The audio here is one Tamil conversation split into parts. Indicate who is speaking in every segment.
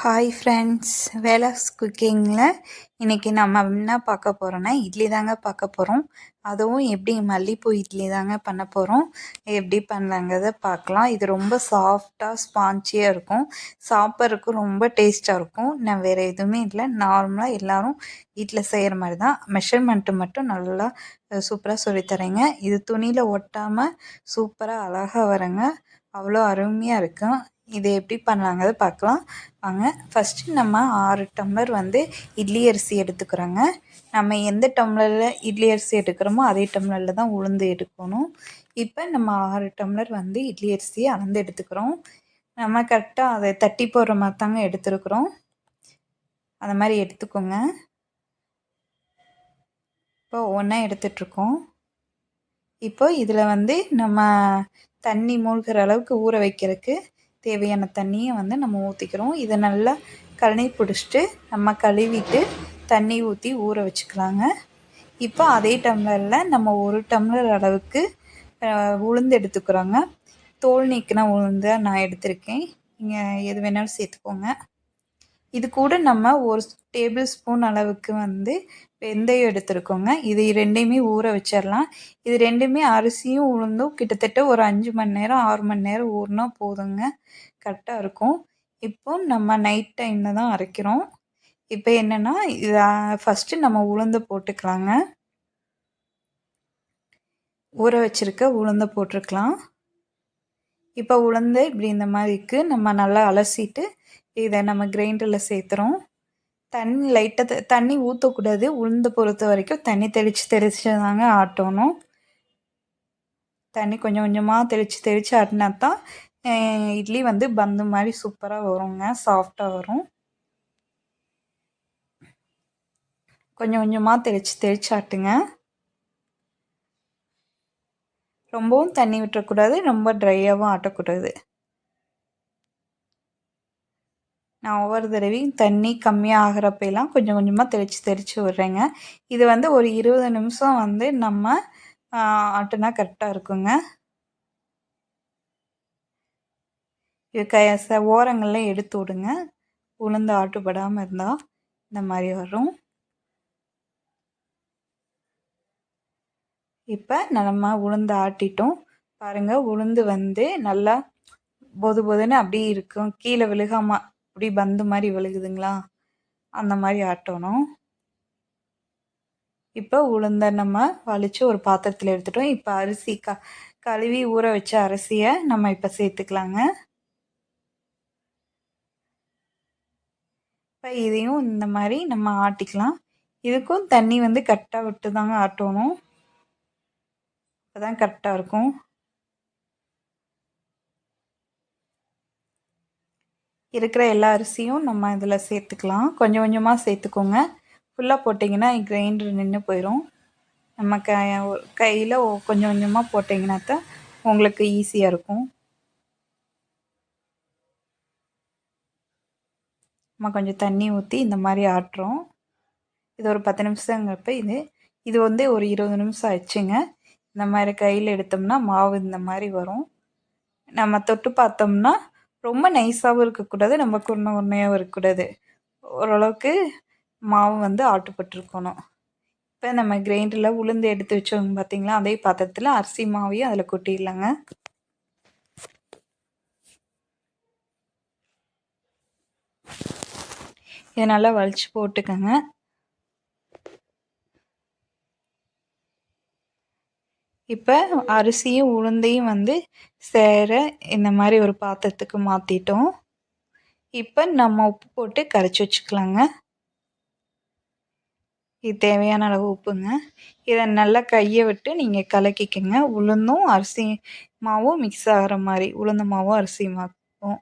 Speaker 1: ஹாய் ஃப்ரெண்ட்ஸ் வேலாஸ் குக்கிங்கில் இன்றைக்கி நம்ம என்ன பார்க்க போகிறோன்னா இட்லி தாங்க பார்க்க போகிறோம் அதுவும் எப்படி மல்லிப்பூ இட்லி தாங்க பண்ண போகிறோம் எப்படி பண்ணலாங்கிறத பார்க்கலாம். இது ரொம்ப சாஃப்டாக ஸ்பான்ச்சியாக இருக்கும். சாப்பிட்றதுக்கு ரொம்ப டேஸ்ட்டாக இருக்கும். நான் வேறு எதுவுமே இல்லை. நார்மலாக எல்லோரும் வீட்டில் செய்கிற மாதிரி தான். மெஷர்மெண்ட்டு மட்டும் நல்லா சூப்பராக சொல்லித்தரேங்க இது துணியில் ஒட்டாமல் சூப்பராக அழகாக வரங்க. அவ்வளோ அருமையாக இருக்கும் இது எப்படி பண்ணலாங்கிறத பார்க்கலாம். வாங்க ஃபஸ்ட்டு நம்ம ஆறு டம்ளர் வந்து இட்லி அரிசி எடுத்துக்கிறோங்க. நம்ம எந்த டம்ளரில் இட்லி அரிசி எடுக்கிறோமோ அதே டம்ளரில் தான் உளுந்து எடுக்கணும். இப்போ நம்ம ஆறு டம்ளர் வந்து இட்லி அரிசியை அளந்து எடுத்துக்கிறோம். நம்ம கரெக்டாக அதை தட்டி போடுற மாதிரி தாங்க எடுத்துருக்குறோம். அந்த மாதிரி எடுத்துக்கோங்க. இப்போ ஒன்றா எடுத்துட்ருக்கோம் இப்போ இதில் வந்து நம்ம தண்ணி மூழ்கிற அளவுக்கு ஊற வைக்கிறதுக்கு தேவையான தண்ணியை வந்து நம்ம ஊற்றிக்கிறோம் இதை நல்லா கழனி பிடிச்சிட்டு நம்ம கழுவிட்டு தண்ணி ஊற்றி ஊற வச்சுக்கலாங்க. இப்போ அதே டம்ளரில் நம்ம ஒரு டம்ளர் அளவுக்கு உளுந்து எடுத்துக்கிறோங்க. தோல் நீக்கின உளுந்தை நான் எடுத்திருக்கேன். நீங்கள் எது வேணாலும் சேர்த்துக்கோங்க. இது கூட நம்ம ஒரு டேபிள் ஸ்பூன் அளவுக்கு வந்து வெந்தயம் எடுத்துருக்கோங்க. இது ரெண்டையுமே ஊற வச்சிடலாம் இது ரெண்டுமே அரிசியும் உளுந்தும் கிட்டத்தட்ட ஒரு அஞ்சு மணி நேரம் ஆறு மணி நேரம் ஊறினா போதுங்க. கரெக்டாக இருக்கும். இப்போ நம்ம நைட் டைமில் தான் அரைக்கிறோம். இப்போ என்னென்னா இதை ஃபஸ்ட்டு நம்ம உளுந்து போட்டுக்கலாங்க. ஊற வச்சுருக்க உளுந்தை போட்டிருக்கலாம். இப்போ உளுந்து இப்படி இந்த மாதிரி இருக்குது நம்ம நல்லா அலசிட்டு இதை நம்ம கிரைண்டரில் சேர்த்துறோம். தண்ணி லைட்டாக தண்ணி ஊற்றக்கூடாது உளுந்து பொறுத்த வரைக்கும் தண்ணி தெளித்து தெளித்து தாங்க ஆட்டணும். தண்ணி கொஞ்சம் கொஞ்சமாக தெளித்து தெளித்து ஆட்டினா தான் இட்லி வந்து பந்து மாதிரி சூப்பராக வருங்க. சாஃப்டாக வரும். கொஞ்சம் கொஞ்சமாக தெளித்து தெளித்து ஆட்டுங்க. ரொம்பவும் தண்ணி விட்டுறக்கூடாது ரொம்ப ட்ரையாகவும் ஆட்டக்கூடாது. நான் ஒவ்வொரு தடவையும் தண்ணி கம்மியாக ஆகிறப்பெல்லாம் கொஞ்சம் கொஞ்சமாக தெளித்து தெளித்து விட்றேங்க. இது வந்து ஒரு இருபது நிமிஷம் வந்து நம்ம ஆட்டுனா கரெக்டாக இருக்குங்க. இது க ச ஓரங்கள்லாம் எடுத்து விடுங்க. உளுந்து ஆட்டுப்படாமல் இருந்தால் இந்த மாதிரி வரும். இப்போ நம்ம உளுந்து ஆட்டிட்டோம். பாருங்கள் உளுந்து வந்து நல்லா பொது பொதுன்னு அப்படியே இருக்கும். கீழே விழுகாமல் அப்படி பந்து மாதிரி விழுகுதுங்களா? அந்த மாதிரி ஆட்டணும். இப்போ உளுந்த நம்ம வலித்து ஒரு பாத்திரத்தில் எடுத்துட்டோம். இப்போ அரிசி க கழுவி ஊற வச்ச அரிசியை நம்ம இப்போ சேர்த்துக்கலாங்க. இப்போ இதையும் இந்த மாதிரி நம்ம ஆட்டிக்கலாம். இதுக்கும் தண்ணி வந்து கரெக்டாக விட்டு தாங்க ஆட்டணும். அப்போ தான் கரெக்டாக இருக்கும். இருக்கிற எல்லா அரிசியும் நம்ம இதில் சேர்த்துக்கலாம். கொஞ்சம் கொஞ்சமாக சேர்த்துக்கோங்க. ஃபுல்லாக போட்டிங்கன்னா கிரைண்டர் நின்று போயிடும் நம்ம க கையில் கொஞ்சம் கொஞ்சமாக போட்டிங்கன்னா தான் உங்களுக்கு ஈஸியாக இருக்கும். நம்ம கொஞ்சம் தண்ணி ஊற்றி இந்த மாதிரி ஆட்டுறோம். இது ஒரு பத்து நிமிஷங்கிறப்ப இது இது வந்து ஒரு இருபது நிமிஷம் ஆச்சுங்க இந்த மாதிரி கையில் எடுத்தோம்னா மாவு இந்த மாதிரி வரும். நம்ம தொட்டு பார்த்தோம்னா ரொம்ப நைஸாகவும் இருக்கக்கூடாது நம்ம குருணை உருண்டையாகவும் இருக்கக்கூடாது. ஓரளவுக்கு மாவு வந்து ஆட்டுப்பட்டுருக்கணும். இப்போ நம்ம கிரைண்டரில் உளுந்து எடுத்து வச்சோங்க பார்த்திங்களா அதே பாத்திரத்தில் அரிசி மாவையும் அதில் கொட்டிடலாங்க. இதை நல்லா வலிச்சு போட்டுக்கோங்க. இப்போ அரிசியும் உளுந்தையும் வந்து சேர இந்த மாதிரி ஒரு பாத்திரத்துக்கு மாற்றிட்டோம் இப்போ நம்ம உப்பு போட்டு கரைச்சி வச்சுக்கலாங்க. இது தேவையான அளவு உப்புங்க. இதை நல்லா கையை விட்டு நீங்கள் கலக்கிக்கங்க. உளுந்தும் அரிசி மாவும் மிக்ஸ் ஆகிற மாதிரி உளுந்த மாவும் அரிசி மாவும்.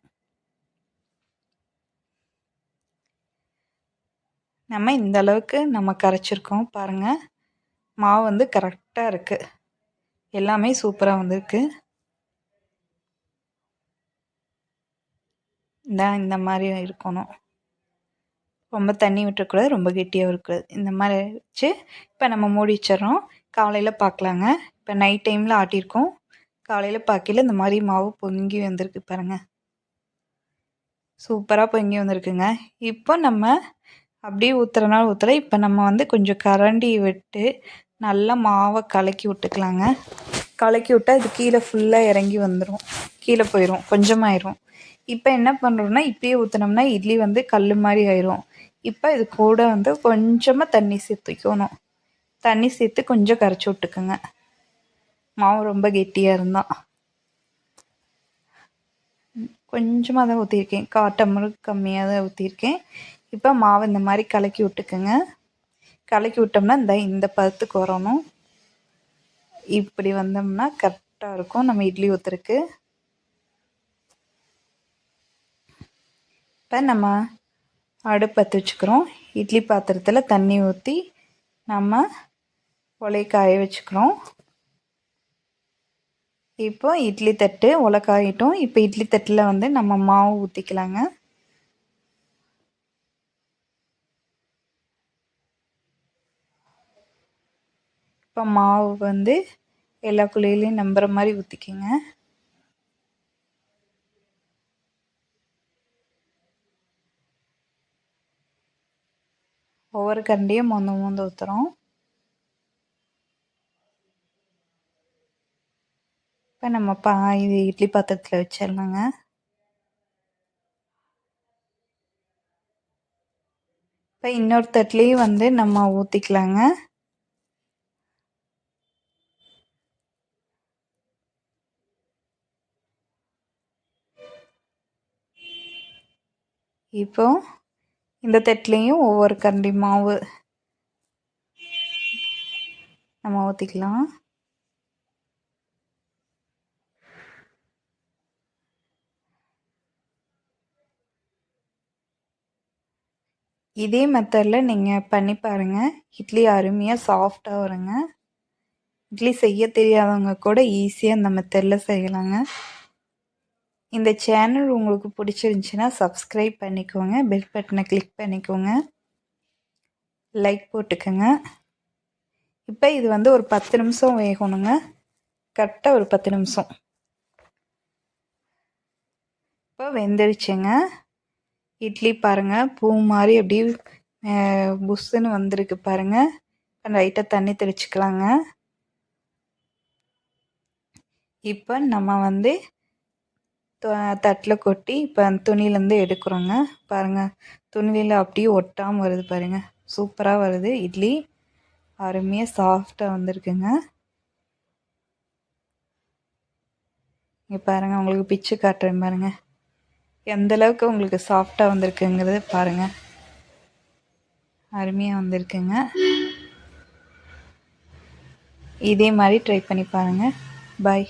Speaker 1: நம்ம இந்த அளவுக்கு நம்ம கரைச்சிருக்கோம் பாருங்கள் மாவு வந்து கரெக்டாக இருக்குது எல்லாமே சூப்பராக வந்திருக்கு. தான் இந்த மாதிரி இருக்கணும். ரொம்ப தண்ணி விட்டுறக்கூடாது ரொம்ப கெட்டியாக இருக்கக்கூடாது. இந்த மாதிரி வச்சு இப்போ நம்ம மூடி வச்சிடறோம். காலையில் பார்க்கலாங்க இப்போ நைட் டைமில் ஆட்டியிருக்கோம். காலையில் பார்க்கல இந்த மாதிரி மாவு பொங்கி வந்திருக்கு பாருங்கள் சூப்பராக பொங்கி வந்திருக்குங்க. இப்போ நம்ம அப்படியே ஊற்றுறனால ஊற்றல இப்போ நம்ம வந்து கொஞ்சம் கரண்டி விட்டு நல்லா மாவை கலக்கி விட்டுக்கலாங்க. கலக்கி விட்டால் இது கீழே ஃபுல்லாக இறங்கி வந்துடும் கீழே போயிடும் கொஞ்சமாயிரும். இப்போ என்ன பண்ணுறோம்னா இப்படியே ஊற்றினோம்னா இட்லி வந்து கல் மாதிரி ஆயிரும். இப்போ இது கூட வந்து கொஞ்சமாக தண்ணி சேர்த்துக்கணும் தண்ணி சேர்த்து கொஞ்சம் கரைச்சி விட்டுக்குங்க. மாவு ரொம்ப கெட்டியாக இருந்தால் கொஞ்சமாக தான் ஊற்றிருக்கேன் காட்டம்பரு கம்மியாக தான் ஊற்றிருக்கேன் இப்போ மாவு இந்த மாதிரி கலக்கி விட்டுக்குங்க. கலக்கி விட்டோம்னா இந்த இந்த பதத்துக்கு வரணும். இப்படி வந்தோம்னா கரெக்டாக இருக்கும். நம்ம இட்லி ஊற்றுறக்கு இப்போ நம்ம அடுப்பத்து வச்சுக்கிறோம். இட்லி பாத்திரத்தில் தண்ணி ஊற்றி நம்ம ஒலை காய வச்சுக்கிறோம். இப்போ இட்லி தட்டு உலக்காயிட்டோம். இப்போ இட்லி தட்டில் வந்து நம்ம மாவு ஊற்றிக்கலாங்க இப்போ மாவு வந்து எல்லா குழியிலையும் நம்புற மாதிரி ஊற்றிக்கிங்க ஒவ்வொரு கண்டியும் மொந்த மொந்த ஊற்றுறோம் இப்போ நம்ம பா இது இட்லி பாத்திரத்தில் வச்சிடலாங்க. இப்போ இன்னொரு தட்டிலையும் வந்து நம்ம ஊற்றிக்கலாங்க இப்போ இந்த தட்டுலேயும் ஒவ்வொரு கரண்டி மாவு நம்ம ஊற்றிக்கலாம் இதே மெத்தடில் நீங்கள் பண்ணி பாருங்கள் இட்லி அருமையாக சாஃப்டாக வருங்க. இட்லி செய்ய தெரியாதவங்க கூட ஈஸியாக இந்த மெத்தடில் செய்யலாங்க. இந்த சேனல் உங்களுக்கு பிடிச்சிருந்துச்சின்னா சப்ஸ்கிரைப் பண்ணிக்கோங்க பெல் பட்டனை கிளிக் பண்ணிக்கோங்க லைக் போட்டுக்கோங்க. இப்போ இது வந்து ஒரு பத்து நிமிஷம் வேகணுங்க. கரெக்டாக ஒரு பத்து நிமிஷம். இப்போ வெந்துடுச்சுங்க இட்லி பாருங்கள் பூ மாதிரி அப்படியே புஷ்ஷுன்னு வந்திருக்கு பாருங்கள் லைட்டாக தண்ணி தெளிச்சுக்கலாங்க. இப்போ நம்ம வந்து தட்டில் கொட்டி இப்போ துணியிலேருந்து எடுக்கிறோங்க. பாருங்கள் துணியில் அப்படியே ஒட்டாமல் வருது பாருங்கள் சூப்பராக வருது. இட்லி அருமையாக சாஃப்டாக வந்திருக்குங்க. இங்கே பாருங்கள் உங்களுக்கு பிச்சு காட்டுறேன் பாருங்கள் எந்த அளவுக்கு உங்களுக்கு சாஃப்டாக வந்திருக்குங்கிறது பாருங்கள் அருமையாக வந்திருக்குங்க. இதே மாதிரி ட்ரை பண்ணி பாருங்கள் பாய்